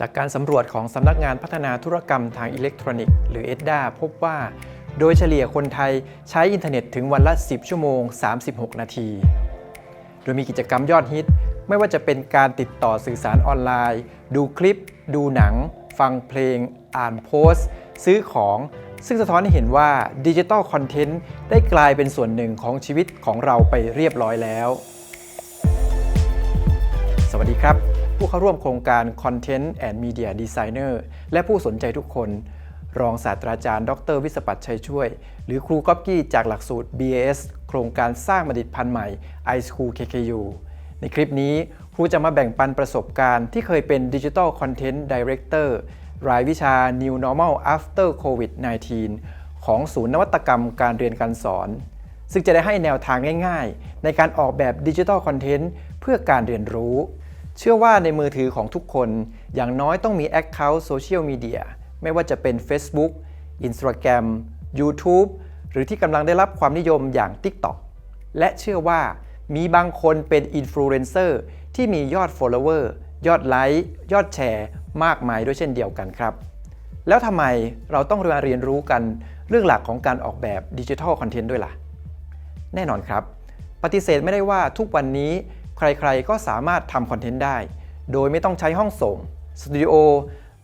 จากการสำรวจของสำนักงานพัฒนาธุรกรรมทางอิเล็กทรอนิกส์หรือ EDDA พบว่า โดยเฉลี่ยคนไทยใช้อินเทอร์เน็ตถึงวันละ 10 ชั่วโมง 36 นาที โดยมีกิจกรรมยอดฮิต ไม่ว่าจะเป็นการติดต่อสื่อสารออนไลน์ ดูคลิป ดูหนัง ฟังเพลง อ่านโพสต์ ซื้อของ ซึ่งสะท้อนให้เห็นว่าดิจิทัลคอนเทนต์ได้กลายเป็นส่วนหนึ่งของชีวิตของเราไปเรียบร้อยแล้ว สวัสดีครับ ผู้เข้าร่วมโครงการ Content and Media Designer และผู้สนใจทุกคน รองศาสตราจารย์ ดร วิสปัตชัยช่วย หรือครูก๊อฟกี้จากหลักสูตร BAS โครงการสร้างบัณฑิตพันธุ์ใหม่ iSchool KKU ในคลิปนี้ครูจะมาแบ่งปันประสบการณ์ที่เคยเป็น Digital Content Director รายวิชา New Normal After COVID-19 ของศูนย์นวัตกรรมการเรียนการสอน ซึ่งจะได้ให้แนวทางง่ายๆ ในการออกแบบดิจิทัลคอนเทนต์เพื่อการเรียนรู้ เชื่อว่าในมือถือของทุกคนอย่างน้อยต้องมี Account Social Media ไม่ว่าจะเป็น Facebook Instagram YouTube หรือที่กำลังได้รับความนิยมอย่าง TikTok และเชื่อว่ามีบางคนเป็นอินฟลูเอนเซอร์ที่มียอด Follower ยอดไลค์ยอดแชร์ มากมายด้วยเช่นเดียวกันครับ แล้วทำไมเราต้องเรียนรู้กันเรื่องหลักของการออกแบบดิจิทัลคอนเทนต์ด้วยล่ะ แน่นอนครับ ปฏิเสธไม่ได้ว่าทุกวันนี้ ใครๆก็สามารถทำคอนเทนต์ได้ โดยไม่ต้องใช้ห้องส่งสตูดิโอ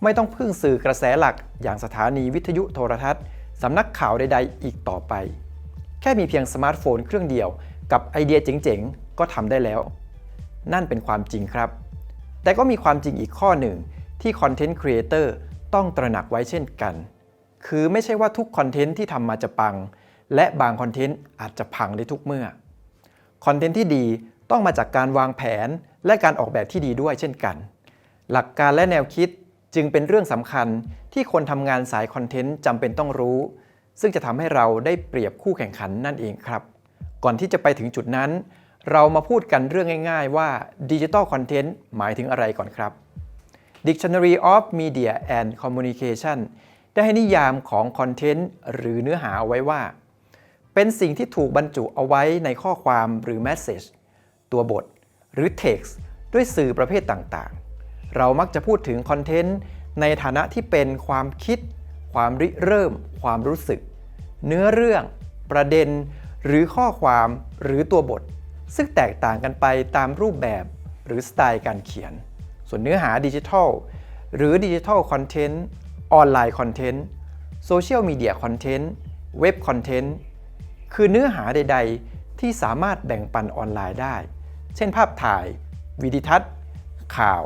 ไม่ต้องพึ่งสื่อกระแสหลัก อย่างสถานีวิทยุโทรทัศน์สำนักข่าวใดๆ อีกต่อไป แค่มีเพียงสมาร์ทโฟนเครื่องเดียว กับไอเดียเจ๋งๆ ก็ทำได้แล้ว นั่นเป็นความจริงครับ แต่ก็มีความจริงอีกข้อหนึ่ง ที่คอนเทนต์ครีเอเตอร์ต้องตระหนักไว้เช่นกัน คือไม่ใช่ว่าทุกคอนเทนต์ที่ทำมาจะปัง และบางคอนเทนต์อาจจะพังได้ทุกเมื่อคอนเทนต์ที่ดี ต้องมาจากการวางแผนและการออกแบบที่ดีด้วยเช่นกัน หลักการและแนวคิดจึงเป็นเรื่องสำคัญที่คนทำงานสายคอนเทนต์จำเป็นต้องรู้ ซึ่งจะทำให้เราได้เปรียบคู่แข่งขันนั่นเองครับ ก่อนที่จะไปถึงจุดนั้น เรามาพูดกันเรื่องง่ายๆ ว่าดิจิทัลคอนเทนต์หมายถึงอะไรก่อนครับ Dictionary of Media and Communication ได้ให้นิยามของคอนเทนต์หรือเนื้อหาเอาไว้ว่า เป็นสิ่งที่ถูกบรรจุเอาไว้ในข้อความหรือ message ตัวบท หรือ text ด้วยสื่อประเภทต่างๆ เรามักจะพูดถึงคอนเทนต์ในฐานะที่เป็นความคิด ความริเริ่ม ความรู้สึก เนื้อเรื่อง ประเด็น หรือข้อความหรือตัวบท ซึ่งแตกต่างกันไปตามรูปแบบหรือสไตล์การเขียน ส่วนเนื้อหาดิจิทัล หรือดิจิทัลคอนเทนต์ ออนไลน์คอนเทนต์ โซเชียลมีเดียคอนเทนต์ เว็บคอนเทนต์ คือเนื้อหาใด ๆ ที่สามารถแบ่งปันออนไลน์ได้ เช่นภาพถ่าย วิดีทัศน์ ข่าว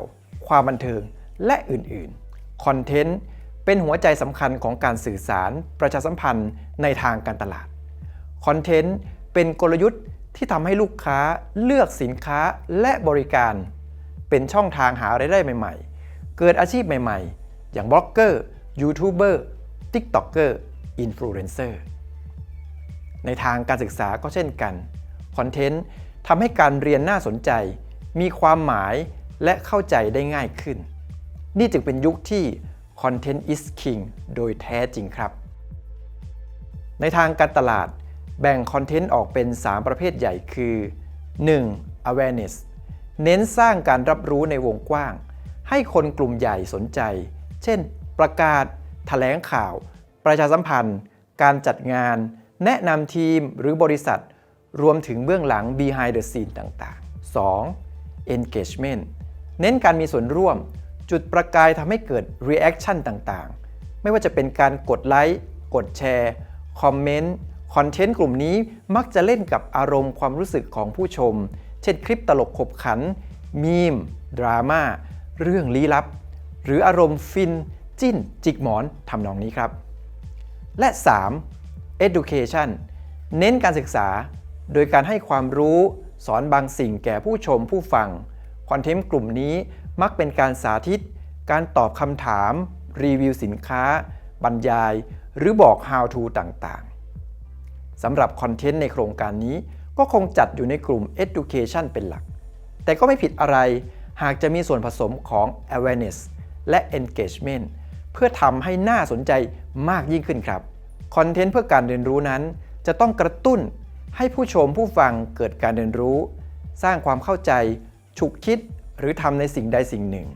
ความบันเทิง และอื่นๆ คอนเทนต์เป็นหัวใจสำคัญของการสื่อสารประชาสัมพันธ์ในทางการตลาด คอนเทนต์เป็นกลยุทธ์ที่ทำให้ลูกค้าเลือกสินค้าและบริการ เป็นช่องทางหารายได้ใหม่ๆ เกิดอาชีพใหม่ๆ อย่างบล็อกเกอร์ยูทูบเบอร์ติ๊กต็อกเกอร์อินฟลูเอนเซอร์ในทางการศึกษาก็เช่นกัน คอนเทนต์ ทำให้การเรียนน่าสนใจ มีความหมายและเข้าใจได้ง่ายขึ้น นี่จึงเป็นยุคที่ Content is King โดยแท้จริงครับ ในทางการตลาดแบ่งคอนเทนต์ออกเป็น 3 ประเภทใหญ่คือ 1. awareness เน้นสร้างการรับรู้ในวงกว้าง ให้คนกลุ่มใหญ่สนใจ เช่น ประกาศแถลงข่าว ประชาสัมพันธ์ การจัดงาน แนะนำทีมหรือบริษัท รวมถึงเบื้องหลัง behind the scene ต่างๆ 2. engagement เน้นการมีส่วนร่วม จุดประกายทำให้เกิด reaction ต่างๆ ไม่ว่าจะเป็นการกดไลค์ กดแชร์ คอมเมนต์ คอนเทนต์กลุ่มนี้มักจะเล่นกับอารมณ์ความรู้สึกของผู้ชม เช่นคลิปตลกขบขัน มีม ดราม่า เรื่องลี้ลับ หรืออารมณ์ฟิน จิ้น จิกหมอนทำนองนี้ครับ และ 3. education เน้นการศึกษา โดยการให้ความรู้สอนบางสิ่งแก่ผู้ชมผู้ฟัง คอนเทนต์กลุ่มนี้มักเป็นการสาธิต การตอบคำถาม รีวิวสินค้า บรรยาย หรือบอก how to ต่างๆสำหรับคอนเทนต์ในโครงการนี้ก็คงจัดอยู่ในกลุ่ม education เป็นหลัก แต่ก็ไม่ผิดอะไร หากจะมีส่วนผสมของ awareness และ engagement เพื่อทำให้น่าสนใจมากยิ่งขึ้นครับ คอนเทนต์เพื่อการเรียนรู้นั้น จะต้องกระตุ้น ให้ผู้ชมผู้ฟังเกิดการเรียนรู้ สร้างความเข้าใจ ฉุกคิดหรือทำในสิ่งใดสิ่งหนึ่ง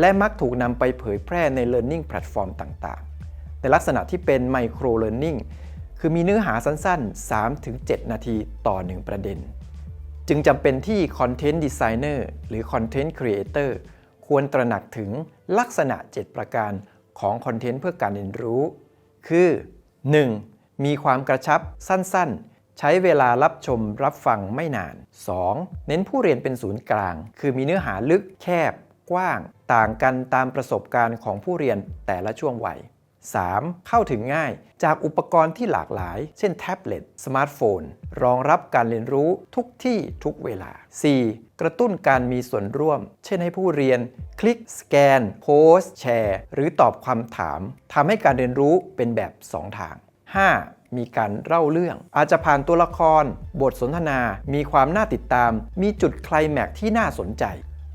และมักถูกนำไปเผยแพร่ใน Learning Platform ต่างๆ ในลักษณะที่เป็น Micro Learning คือมีเนื้อหาสั้นๆ 3-7 นาทีต่อ 1 ประเด็น จึงจำเป็นที่ Content Designer หรือ Content Creator ควรตระหนักถึงลักษณะ 7 ประการของคอนเทนต์เพื่อการเรียนรู้ คือ 1. มีความกระชับสั้นๆ ใช้เวลารับชมรับฟังไม่นาน 2. เน้นผู้เรียนเป็นศูนย์กลาง คือมีเนื้อหาลึกแคบ กว้าง ต่างกันตามประสบการณ์ของผู้เรียนแต่ละช่วงวัย 3. เข้าถึงง่ายจากอุปกรณ์ที่หลากหลาย เช่นแท็บเล็ต สมาร์ทโฟน รองรับการเรียนรู้ทุกที่ทุกเวลา 4. กระตุ้นการมีส่วนร่วม เช่นให้ผู้เรียน คลิก สแกน โพสแชร์ หรือตอบคำถาม ทำให้การเรียนรู้เป็นแบบ 2 ทาง 5. มีการเล่าเรื่อง อาจจะผ่านตัวละคร บทสนทนา มีความน่าติดตาม มีจุดไคลแม็กที่น่าสนใจ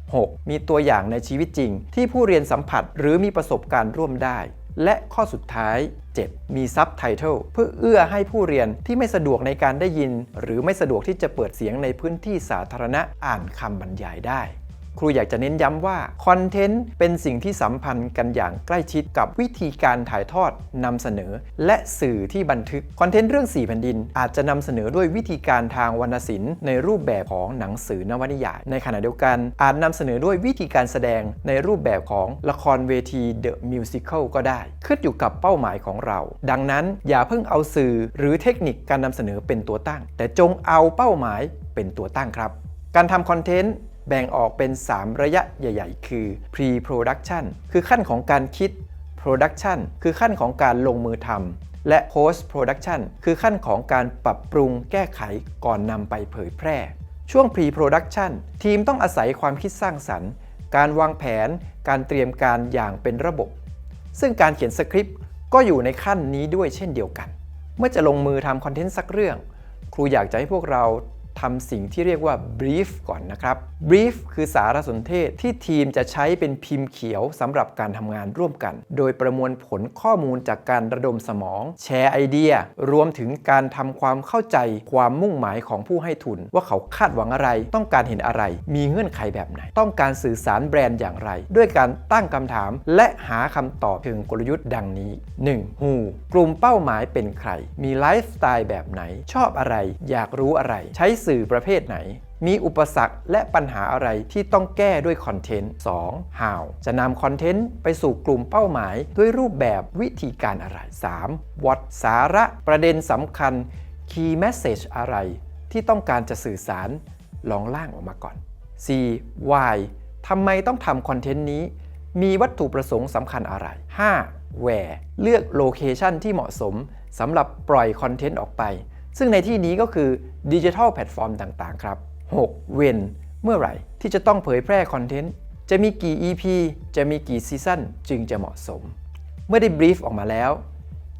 6. มีตัวอย่างในชีวิตจริง ที่ผู้เรียนสัมผัสหรือมีประสบการณ์ร่วมได้ และข้อสุดท้าย 7. มีซับไตเติลเพื่อเอื้อให้ผู้เรียนที่ไม่สะดวกในการได้ยิน หรือไม่สะดวกที่จะเปิดเสียงในพื้นที่สาธารณะอ่านคำบรรยายได้ ครูอยากจะเน้นย้ำว่าคอนเทนต์เป็นสิ่งที่สัมพันธ์กันอย่างใกล้ชิดกับวิธีการถ่ายทอดนำเสนอ และสื่อที่บันทึกคอนเทนต์เรื่อง4แผ่นดิน อาจจะนำเสนอด้วยวิธีการทางวรรณศิลป์ในรูปแบบของหนังสือนวนิยาย ในขณะเดียวกัน อาจนำเสนอด้วยวิธีการแสดงในรูปแบบของละครเวที The Musical ก็ได้ ขึ้นอยู่กับเป้าหมายของเรา ดังนั้นอย่าเพิ่งเอาสื่อหรือเทคนิคการนำเสนอเป็นตัวตั้ง แต่จงเอาเป้าหมายเป็นตัวตั้งครับ การทำคอนเทนต์ แบ่งออกเป็น 3 ระยะใหญ่ ๆ คือ pre-production คือขั้นของการคิด production คือขั้นของการลงมือทำ และ post-production คือขั้นของการปรับปรุงแก้ไขก่อนนำไปเผยแพร่ ช่วง pre-production ทีมต้องอาศัยความคิดสร้างสรรค์ การวางแผน การเตรียมการอย่างเป็นระบบ ซึ่งการเขียนสคริปต์ก็อยู่ในขั้นนี้ด้วยเช่นเดียวกัน เมื่อจะลงมือทำคอนเทนต์สักเรื่อง ครูอยากจะให้พวกเรา ทำสิ่งที่เรียกว่า brief ก่อนนะครับ brief คือสารสนเทศที่ทีมจะใช้เป็นพิมพ์เขียวสำหรับการทำงานร่วมกัน โดยประมวลผลข้อมูลจากการระดมสมอง แชร์ไอเดีย รวมถึงการทำความเข้าใจความมุ่งหมายของผู้ให้ทุน ว่าเขาคาดหวังอะไร ต้องการเห็นอะไร มีเงื่อนไขแบบไหน ต้องการสื่อสารแบรนด์อย่างไร ด้วยการตั้งคำถาม และหาคำตอบเชิงกลยุทธ์ดังนี้ 1. Who กลุ่มเป้าหมายเป็นใคร มีไลฟ์สไตล์แบบไหน ชอบอะไร อยากรู้อะไร ใช้สื่อประเภทไหน มีอุปสรรคและปัญหาอะไรที่ต้องแก้ด้วยคอนเทนต์ 2. How จะนำคอนเทนต์ไปสู่กลุ่มเป้าหมายด้วยรูปแบบวิธีการอะไร 3. What สาระประเด็นสำคัญ Key Message อะไร ที่ต้องการจะสื่อสารลองล่างออกมาก่อน 4. Why ทำไมต้องทำคอนเทนต์นี้ มีวัตถุประสงค์สำคัญอะไร 5. Where เลือกโลเคชันที่เหมาะสมสำหรับปล่อยคอนเทนต์ออกไป ซึ่งในที่นี้ก็คือดิจิทัลแพลตฟอร์มต่างๆ ครับ 6. When เมื่อไหร่ที่จะต้องเผยแพร่คอนเทนต์ จะมีกี่ EP จะมีกี่ซีซั่นจึงจะเหมาะสม เมื่อได้บรีฟออกมาแล้ว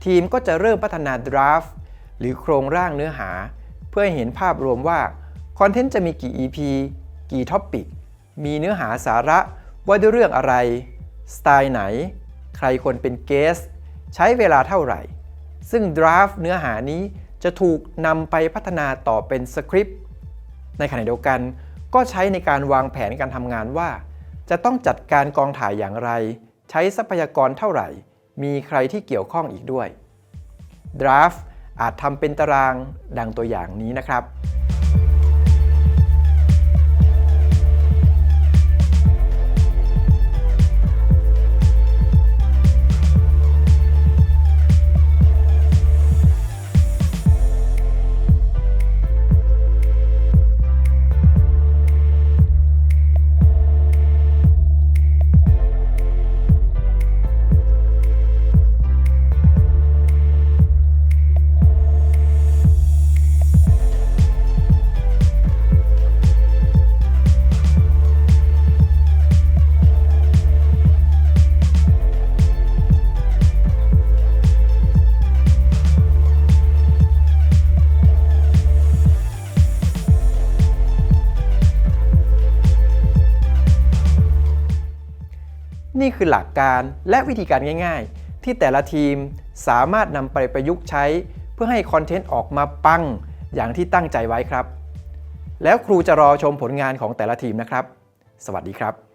ทีมก็จะเริ่มพัฒนาดราฟต์หรือโครงร่างเนื้อหา เพื่อให้เห็นภาพรวมว่าคอนเทนต์จะมีกี่ EP กี่ท็อปิกมีเนื้อหาสาระว่าด้วยเรื่องอะไร สไตล์ไหน ใครควรเป็นเกส ใช้เวลาเท่าไหร่ ซึ่งดราฟต์เนื้อหานี้ จะถูกนำไปพัฒนาต่อเป็นสคริปต์ในขณะเดียวกัน ก็ใช้ในการวางแผนการทำงานว่า จะต้องจัดการกองถ่ายอย่างไร ใช้ทรัพยากรเท่าไหร่ มีใครที่เกี่ยวข้องอีกด้วยดราฟต์อาจทำเป็นตารางดังตัวอย่างนี้นะครับ นี่คือหลักการและวิธีการง่ายๆ ที่แต่ละทีมสามารถนำไปประยุกต์ใช้ เพื่อให้คอนเทนต์ออกมาปังอย่างที่ตั้งใจไว้ครับ แล้วครูจะรอชมผลงานของแต่ละทีมนะครับ สวัสดีครับ